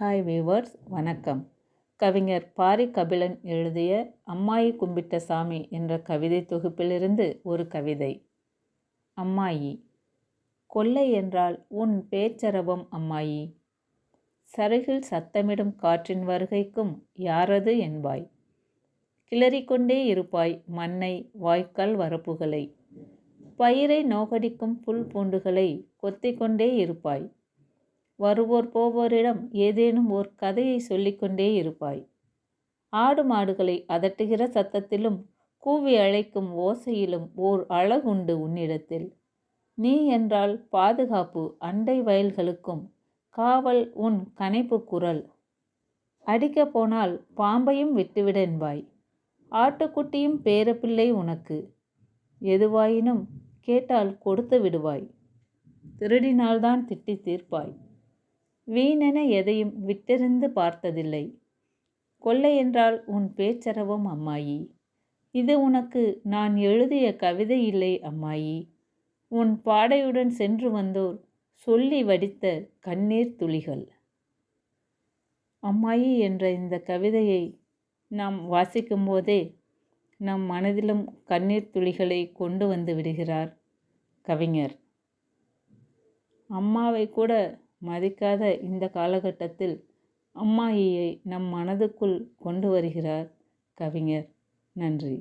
Hi viewers வணக்கம். கவிஞர் பாரி கபிலன் எழுதிய அம்மாயி கும்பிட்ட சாமி என்ற கவிதை தொகுப்பிலிருந்து ஒரு கவிதை. அம்மாயி. கொள்ளை என்றால் உன் பேச்சரவம் அம்மாயி. சருகில் சத்தமிடும் காற்றின் வருகைக்கும் யாரது என்பாய். கிளறிக்கொண்டே இருப்பாய் மண்ணை வாய்க்கால் வரப்புகளை. பயிரை நோகடிக்கும் புல் பூண்டுகளை கொத்திக்கொண்டே இருப்பாய். வருவோர் போவோரிடம் ஏதேனும் ஓர் கதையை சொல்லிக்கொண்டே இருப்பாய். ஆடு மாடுகளை அதட்டுகிற சத்தத்திலும் கூவி அழைக்கும் ஓசையிலும் ஓர் அழகுண்டு உன்னிடத்தில். நீ என்றால் பாதுகாப்பு அண்டை வயல்களுக்கும் காவல் உன் கனைப்பு குரல். அடிக்கப் போனால் பாம்பையும் விட்டுவிட என்பாய். ஆட்டுக்குட்டியும் பேரப்பிள்ளை உனக்கு. எதுவாயினும் கேட்டால் கொடுத்து விடுவாய். திருடினால்தான் திட்டி தீர்ப்பாய். வீணென எதையும் விட்டிருந்து பார்த்ததில்லை. கொள்ளை என்றால் உன் பேச்சரவம் அம்மாயி. இது உனக்கு நான் எழுதிய கவிதை இல்லை அம்மாயி. உன் பாடையுடன் சென்று வந்தோர் சொல்லி வடித்த கண்ணீர் துளிகள் அம்மாயி என்ற இந்த கவிதையை நாம் வாசிக்கும் போதே நம் மனதிலும் கண்ணீர் துளிகளை கொண்டு வந்து விடுகிறார் கவிஞர். அம்மாவை கூட மதிக்காத இந்த காலகட்டத்தில் அம்மாயியை நம் மனதுக்குள் கொண்டு வருகிறார் கவிஞர். நன்றி.